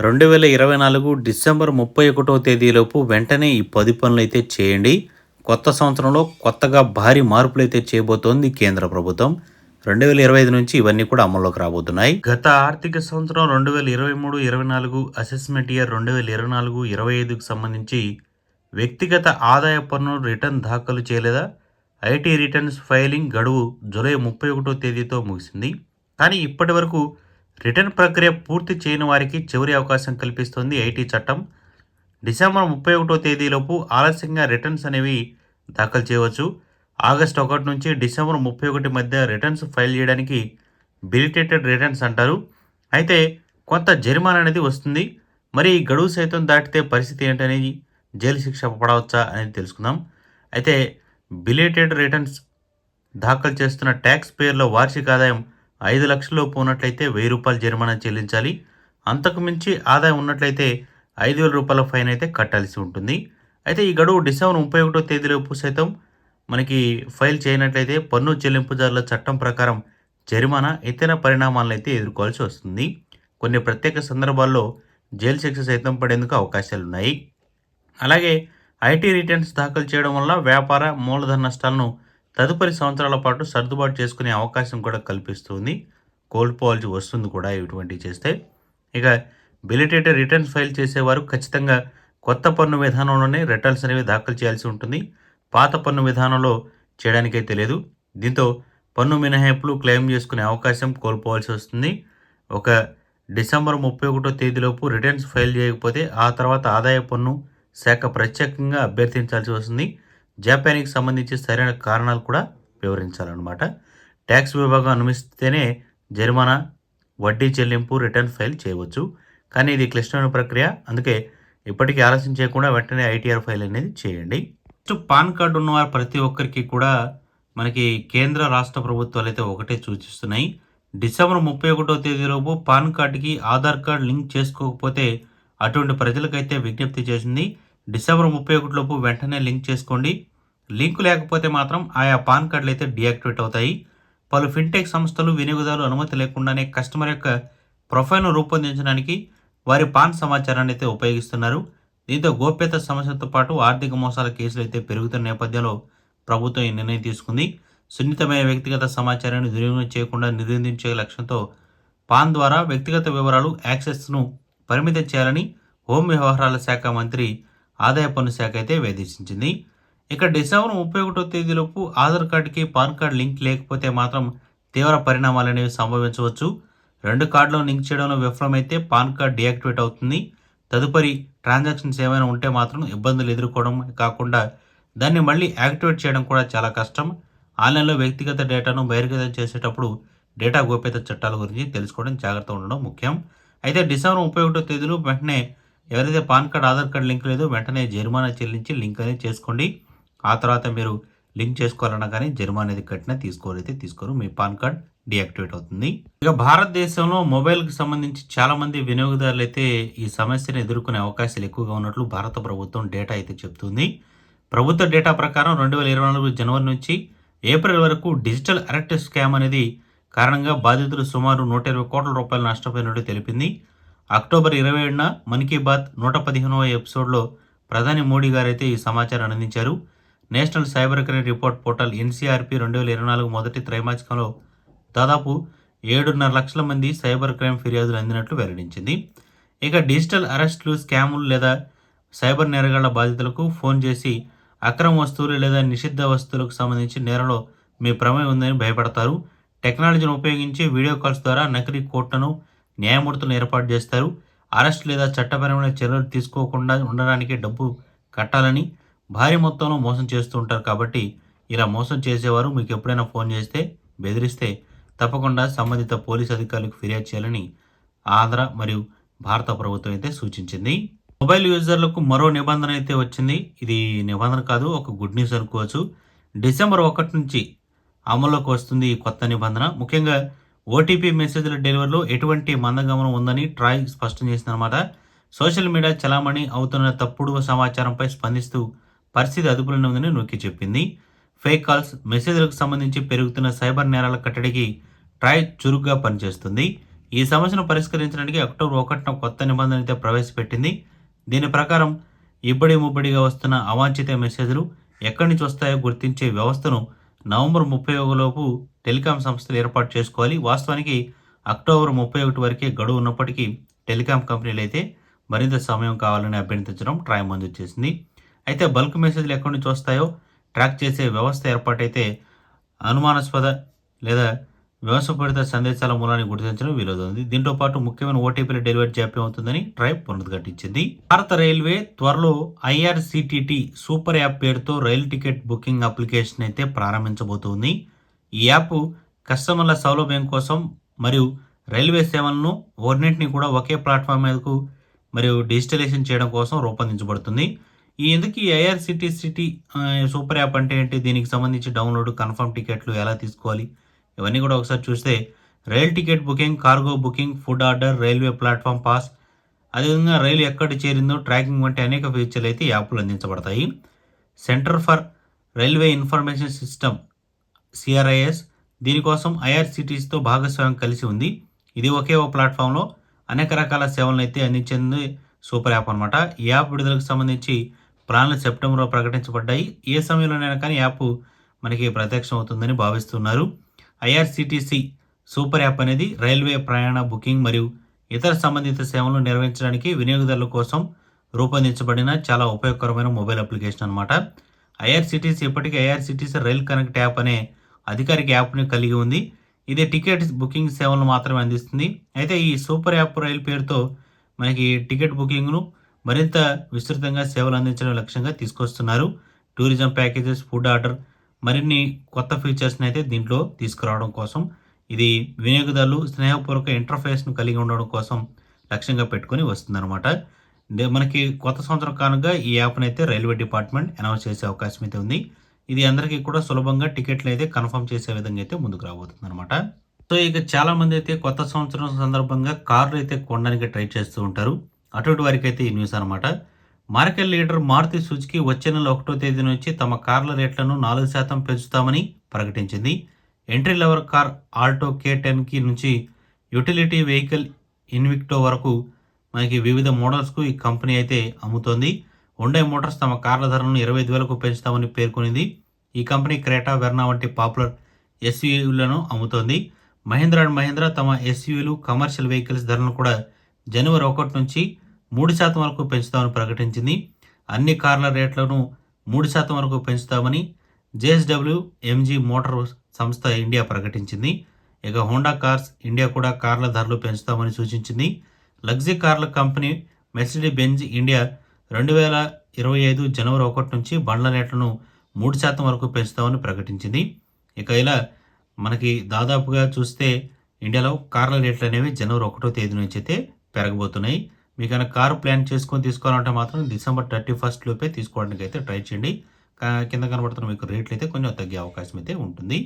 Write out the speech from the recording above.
రెండు వేల ఇరవై నాలుగు డిసెంబర్ ముప్పై ఒకటో తేదీలోపు వెంటనే ఈ పది పనులైతే చేయండి. కొత్త సంవత్సరంలో కొత్తగా భారీ మార్పులు అయితే చేయబోతోంది కేంద్ర ప్రభుత్వం. రెండు వేల ఇరవై ఐదు నుంచి ఇవన్నీ కూడా అమల్లోకి రాబోతున్నాయి. గత ఆర్థిక సంవత్సరం రెండు వేల ఇరవై మూడు ఇరవై నాలుగు అసెస్మెంట్ ఇయర్ రెండు వేల ఇరవై నాలుగు ఇరవై ఐదుకు సంబంధించి వ్యక్తిగత ఆదాయ పన్ను రిటర్న్ దాఖలు చేయలేదా? ఐటీ రిటర్న్స్ ఫైలింగ్ గడువు జూలై ముప్పై ఒకటో తేదీతో ముగిసింది. కానీ ఇప్పటి వరకు రిటర్న్ ప్రక్రియ పూర్తి చేయని వారికి చివరి అవకాశం కల్పిస్తుంది ఐటీ చట్టం. డిసెంబర్ ముప్పై ఒకటో తేదీలోపు ఆలస్యంగా రిటర్న్స్ అనేవి దాఖలు చేయవచ్చు. ఆగస్టు ఒకటి నుంచి డిసెంబర్ ముప్పై ఒకటి మధ్య రిటర్న్స్ ఫైల్ చేయడానికి బిలిటేటెడ్ రిటర్న్స్ అంటారు. అయితే కొంత జరిమానా అనేది వస్తుంది. మరి గడువు సైతం దాటితే పరిస్థితి ఏంటనేది జైలు శిక్ష పడవచ్చా అనేది తెలుసుకుందాం. అయితే బిలేటెడ్ రిటర్న్స్ దాఖలు చేస్తున్న ట్యాక్స్ పేర్లో వార్షిక ఆదాయం ఐదు లక్షలలోపు ఉన్నట్లయితే వెయ్యి రూపాయలు జరిమానా చెల్లించాలి. అంతకు మించి ఆదాయం ఉన్నట్లయితే ఐదు వేల రూపాయల ఫైన్ అయితే కట్టాల్సి ఉంటుంది. అయితే ఈ గడువు డిసెంబర్ ముప్పై ఒకటో తేదీలోపు సైతం మనకి ఫైల్ చేయనట్లయితే పన్ను చెల్లింపుదారుల చట్టం ప్రకారం జరిమానా ఇతర పరిణామాలను అయితే ఎదుర్కోవాల్సి వస్తుంది. కొన్ని ప్రత్యేక సందర్భాల్లో జైలు శిక్ష సైతం పడేందుకు అవకాశాలు ఉన్నాయి. అలాగే ఐటీ రిటర్న్స్ దాఖలు చేయడం వల్ల వ్యాపార మూలధన నష్టాలను తదుపరి సంవత్సరాల పాటు సర్దుబాటు చేసుకునే అవకాశం కూడా కల్పిస్తుంది. కోల్పోవాల్సి వస్తుంది కూడా ఇటువంటివి చేస్తే. ఇక బిలిటేటెడ్ రిటర్న్స్ ఫైల్ చేసేవారు ఖచ్చితంగా కొత్త పన్ను విధానంలోనే రిటర్న్స్ అనేవి దాఖలు చేయాల్సి ఉంటుంది. పాత పన్ను విధానంలో చేయడానికైతే లేదు దీంతో పన్ను మినహాయింపులు క్లెయిమ్ చేసుకునే అవకాశం కోల్పోవాల్సి వస్తుంది. ఒక డిసెంబర్ ముప్పై ఒకటో తేదీలోపు రిటర్న్స్ ఫైల్ చేయకపోతే ఆ తర్వాత ఆదాయ పన్ను శాఖ ప్రత్యేకంగా అభ్యర్థించాల్సి వస్తుంది. జాప్యానికి సంబంధించి సరైన కారణాలు కూడా వివరించాలన్నమాట. ట్యాక్స్ విభాగం అనుమతిస్తేనే జరిమానా వడ్డీ చెల్లింపు రిటర్న్ ఫైల్ చేయవచ్చు. కానీ ఇది క్లిష్టమైన ప్రక్రియ. అందుకే ఇప్పటికీ ఆలస్యం చేయకుండా వెంటనే ఐటీఆర్ ఫైల్ అనేది చేయండి. నెక్స్ట్ పాన్ కార్డు ఉన్నవారు ప్రతి ఒక్కరికి కూడా మనకి కేంద్ర రాష్ట్ర ప్రభుత్వాలు అయితే ఒకటే సూచిస్తున్నాయి. డిసెంబర్ ముప్పై ఒకటో తేదీలోపు పాన్ కార్డుకి ఆధార్ కార్డు లింక్ చేసుకోకపోతే అటువంటి ప్రజలకైతే విజ్ఞప్తి చేసింది. డిసెంబర్ ముప్పై ఒకటిలోపు వెంటనే లింక్ చేసుకోండి. లింక్ లేకపోతే మాత్రం ఆయా పాన్ కార్డులు అయితే డియాక్టివేట్ అవుతాయి. పలు ఫిన్టెక్ సంస్థలు వినియోగదారులు అనుమతి లేకుండానే కస్టమర్ యొక్క ప్రొఫైల్ను రూపొందించడానికి వారి పాన్ సమాచారాన్ని అయితే ఉపయోగిస్తున్నారు. దీంతో గోప్యత సమస్యతో పాటు ఆర్థిక మోసాల కేసులు అయితే పెరుగుతున్న నేపథ్యంలో ప్రభుత్వం ఈ నిర్ణయం తీసుకుంది. సున్నితమైన వ్యక్తిగత సమాచారాన్ని దుర్వినియోగం చేయకుండా నిరోధించే లక్ష్యంతో పాన్ ద్వారా వ్యక్తిగత వివరాలు యాక్సెస్ను పరిమితం చేయాలని హోం వ్యవహారాల శాఖ మంత్రి ఆదాయ పన్ను శాఖ అయితే వేధించింది. ఇక డిసెంబర్ ముప్పై ఒకటో తేదీలోపు ఆధార్ కార్డుకి పాన్ కార్డు లింక్ లేకపోతే మాత్రం తీవ్ర పరిణామాలు అనేవి సంభవించవచ్చు. రెండు కార్డులను లింక్ చేయడంలో విఫలమైతే పాన్ కార్డ్ డియాక్టివేట్ అవుతుంది. తదుపరి ట్రాన్సాక్షన్స్ ఏమైనా ఉంటే మాత్రం ఇబ్బందులు ఎదుర్కోవడం కాకుండా దాన్ని మళ్ళీ యాక్టివేట్ చేయడం కూడా చాలా కష్టం. ఆన్లైన్లో వ్యక్తిగత డేటాను బహిర్గతం చేసేటప్పుడు డేటా గోప్యత చట్టాల గురించి తెలుసుకోవడం జాగ్రత్త ఉండడం ముఖ్యం. అయితే డిసెంబర్ ముప్పై ఒకటో తేదీలో వెంటనే ఎవరైతే PAN card Aadhaar card link లేదో వెంటనే జరిమానా చెల్లించి లింక్ అనేది చేసుకోండి. ఆ తర్వాత మీరు లింక్ చేసుకోవాలన్నా కానీ జరిమానా అనేది కట్టినా తీసుకోరైతే తీసుకోరు. మీ పాన్ కార్డ్ డియాక్టివేట్ అవుతుంది. ఇక భారతదేశంలో మొబైల్కి సంబంధించి చాలామంది వినియోగదారులు అయితే ఈ సమస్యను ఎదుర్కొనే అవకాశాలు ఎక్కువగా ఉన్నట్లు భారత ప్రభుత్వం డేటా అయితే చెప్తుంది. ప్రభుత్వ డేటా ప్రకారం రెండు వేల ఇరవై నాలుగు జనవరి నుంచి ఏప్రిల్ వరకు డిజిటల్ అరెక్ట్ స్కామ్ అనేది కారణంగా బాధితులు సుమారు నూట ఇరవై కోట్ల రూపాయలు నష్టపోయినట్టు తెలిపింది. అక్టోబర్ ఇరవై ఏడున మన్ కీ బాత్ నూట పదిహేనవ ఎపిసోడ్లో ప్రధాని మోడీ గారైతే ఈ సమాచారం అందించారు. National cyber crime report portal NCRP రెండు వేల ఇరవై నాలుగు మొదటి త్రైమాసికంలో దాదాపు ఏడున్నర లక్షల మంది సైబర్ క్రైమ్ ఫిర్యాదులు అందినట్లు వెల్లడించింది. ఇక డిజిటల్ అరెస్టులు స్కాములు లేదా సైబర్ నేరగాళ్ళ బాధితులకు ఫోన్ చేసి అక్రమ వస్తువులు లేదా నిషిద్ధ వస్తువులకు సంబంధించి నేరలో మీ ప్రమేయం ఉందని భయపడతారు. టెక్నాలజీని ఉపయోగించి వీడియో కాల్స్ ద్వారా నకిలీ కోర్టును న్యాయమూర్తులను ఏర్పాటు చేస్తారు. అరెస్ట్ లేదా చట్టపరమైన చర్యలు తీసుకోకుండా ఉండడానికి డబ్బు కట్టాలని భారీ మొత్తంలో మోసం చేస్తూ ఉంటారు కాబట్టి ఇలా మోసం చేసేవారు మీకు ఎప్పుడైనా ఫోన్ చేస్తే బెదిరిస్తే తప్పకుండా సంబంధిత పోలీస్ అధికారులకు ఫిర్యాదు చేయాలని ఆంధ్ర మరియు భారత ప్రభుత్వం అయితే సూచించింది. మొబైల్ యూజర్లకు మరో నిబంధన అయితే వచ్చింది. ఇది నిబంధన కాదు ఒక గుడ్ న్యూస్ అనుకోవచ్చు. డిసెంబర్ ఒకటి నుంచి అమల్లోకి వస్తుంది ఈ కొత్త నిబంధన. ముఖ్యంగా ఓటీపీ మెసేజ్ల డెలివరీలో ఎటువంటి మందగమనం ఉందని ట్రాయ్ స్పష్టం చేసిందనమాట సోషల్ మీడియా చలామణి అవుతున్న తప్పుడు సమాచారంపై స్పందిస్తూ పరిస్థితి అదుపులోనే ఉందని నొక్కి చెప్పింది. ఫేక్ కాల్స్ మెసేజ్లకు సంబంధించి పెరుగుతున్న సైబర్ నేరాల కట్టడికి ట్రాయ్ చురుగ్గా పనిచేస్తుంది. ఈ సమస్యను పరిష్కరించడానికి అక్టోబర్ ఒకటిన కొత్త నిబంధన అయితే ప్రవేశపెట్టింది. దీని ప్రకారం ఇబ్బడి ముబ్బడిగా వస్తున్న అవాంఛిత మెసేజ్లు ఎక్కడి నుంచి వస్తాయో గుర్తించే వ్యవస్థను నవంబర్ ముప్పై ఒకలోపు టెలికాం సంస్థలు ఏర్పాటు చేసుకోవాలి. వాస్తవానికి అక్టోబర్ ముప్పై ఒకటి వరకే గడువు ఉన్నప్పటికీ టెలికాం కంపెనీలు అయితే మరింత సమయం కావాలని అభ్యర్థించడం ట్రై మంజూరు చేసింది. అయితే బల్క్ మెసేజ్లు ఎక్కడి నుంచి వస్తాయో ట్రాక్ చేసే వ్యవస్థ ఏర్పాటైతే అనుమానాస్పద లేదా వ్యవస్థపూరిత సందేశాల మూలాన్ని గుర్తించడం వీలవుతుంది. దీంతో పాటు ముఖ్యమైన ఓటీపీల డెలివరీ జాప్యం అవుతుందని ట్రైబ్ పునరుద్ఘాటించింది. భారత రైల్వే త్వరలో ఐఆర్సిటిటి సూపర్ యాప్ పేరుతో రైలు టికెట్ బుకింగ్ అప్లికేషన్ అయితే ప్రారంభించబోతోంది. ఈ యాప్ కస్టమర్ల సౌలభ్యం కోసం మరియు రైల్వే సేవలను అన్నింటినీ కూడా ఒకే ప్లాట్ఫామ్ మీదకు మరియు డిజిటలైజేషన్ చేయడం కోసం రూపొందించబడుతుంది. ఈ ఎందుకు ఈ ఐఆర్సిటిసిటీ సూపర్ యాప్ అంటే ఏంటి? దీనికి సంబంధించి డౌన్లోడ్ కన్ఫర్మ్ టికెట్లు ఎలా తీసుకోవాలి? ఇవన్నీ కూడా ఒకసారి చూస్తే rail ticket booking cargo booking food order railway platform pass అదేవిధంగా రైలు ఎక్కడ చేరిందో ట్రాకింగ్ వంటి అనేక ఫీచర్లు అయితే ఈ యాప్లు అందించబడతాయి. Centre for railway information system CRIS దీనికోసం ఐఆర్సిటీస్తో భాగస్వామ్యం కలిసి ఉంది. ఇది ఒకే ఒక ప్లాట్ఫామ్లో అనేక రకాల సేవలను అయితే అందించింది సూపర్ యాప్ అనమాట ఈ యాప్ విడుదలకు సంబంధించి ప్లాన్లు సెప్టెంబర్లో ప్రకటించబడ్డాయి. ఏ సమయంలోనైనా కానీ యాప్ మనకి ప్రత్యక్షం అవుతుందని భావిస్తున్నారు. ఐఆర్సిటీసీ సూపర్ యాప్ అనేది రైల్వే ప్రయాణ బుకింగ్ మరియు ఇతర సంబంధిత సేవలను నిర్వహించడానికి వినియోగదారుల కోసం రూపొందించబడిన చాలా ఉపయోగకరమైన మొబైల్ అప్లికేషన్ అనమాట ఐఆర్సిటీసీ ఇప్పటికీ ఐఆర్సిటీసీ రైల్ కనెక్ట్ యాప్ అనే అధికారిక యాప్ని కలిగి ఉంది. ఇది టికెట్ బుకింగ్ సేవలను మాత్రమే అందిస్తుంది. అయితే ఈ సూపర్ యాప్ రైల్ పేరుతో మనకి టికెట్ బుకింగ్ను మరింత విస్తృతంగా సేవలు అందించడం లక్ష్యంగా తీసుకొస్తున్నారు. టూరిజం ప్యాకేజెస్ ఫుడ్ ఆర్డర్ మరిన్ని కొత్త ఫీచర్స్ని అయితే దీంట్లో తీసుకురావడం కోసం ఇది వినియోగదారులు స్నేహపూర్వక ఇంటర్ఫేస్ను కలిగి ఉండడం కోసం లక్ష్యంగా పెట్టుకొని వస్తుందన్నమాట. దే- మనకి కొత్త సంవత్సరం కానుక ఈ యాప్ని అయితే రైల్వే డిపార్ట్మెంట్ అనౌన్స్ చేసే అవకాశం అయితే ఉంది. ఇది అందరికీ కూడా సులభంగా టికెట్లు అయితే కన్ఫర్మ్ చేసే విధంగా అయితే ముందుకు రాబోతుంది అనమాట సో ఇక చాలా మంది అయితే కొత్త సంవత్సరం సందర్భంగా కార్లు అయితే కొనడానికి ట్రై చేస్తూ ఉంటారు. అటువంటి వారికి అయితే ఈ న్యూస్ అనమాట మార్కెట్ లీడర్ మారుతి సుజుకి వచ్చే నెల ఒకటో తేదీ నుంచి తమ కార్ల రేట్లను నాలుగు శాతం పెంచుతామని ప్రకటించింది. Entry level car Alto K టెన్కి నుంచి యూటిలిటీ వెహికల్ ఇన్విక్టో వరకు మనకి వివిధ మోడల్స్కు ఈ కంపెనీ అయితే అమ్ముతోంది. హుండై మోటార్స్ తమ కార్ల ధరలను ఇరవై ఐదు వేలకు పెంచుతామని పేర్కొనింది. ఈ కంపెనీ క్రేటా వెర్నా వంటి పాపులర్ ఎస్యూలను అమ్ముతోంది. మహీంద్రా అండ్ మహీంద్రా తమ ఎస్యూలు కమర్షియల్ వెహికల్స్ ధరలను కూడా జనవరి ఒకటి నుంచి మూడు శాతం వరకు పెంచుతామని ప్రకటించింది. అన్ని కార్ల రేట్లను మూడు శాతం వరకు పెంచుతామని జేఎస్డబ్ల్యూ ఎంజీ మోటార్ సంస్థ ఇండియా ప్రకటించింది. ఇక హోండా కార్స్ ఇండియా కూడా కార్ల ధరలు పెంచుతామని సూచించింది. లగ్జరీ కార్ల కంపెనీ మెర్సిడీ బెంజ్ ఇండియా రెండు వేల ఇరవై ఐదు జనవరి ఒకటి నుంచి బండ్ల రేట్లను మూడు శాతం వరకు పెంచుతామని ప్రకటించింది. ఇక ఇలా మనకి దాదాపుగా చూస్తే ఇండియాలో కార్ల రేట్లు అనేవి జనవరి ఒకటో తేదీ నుంచి అయితే పెరగబోతున్నాయి. మీకు కనుక కారు ప్లాన్ చేసుకొని తీసుకోవాలంటే మాత్రం డిసెంబర్ థర్టీ ఫస్ట్ లోపే తీసుకోవడానికి అయితే ట్రై చేయండి. కింద కనబడుతున్న మీకు రేట్లు అయితే కొంచెం తగ్గే అవకాశం అయితే ఉంటుంది.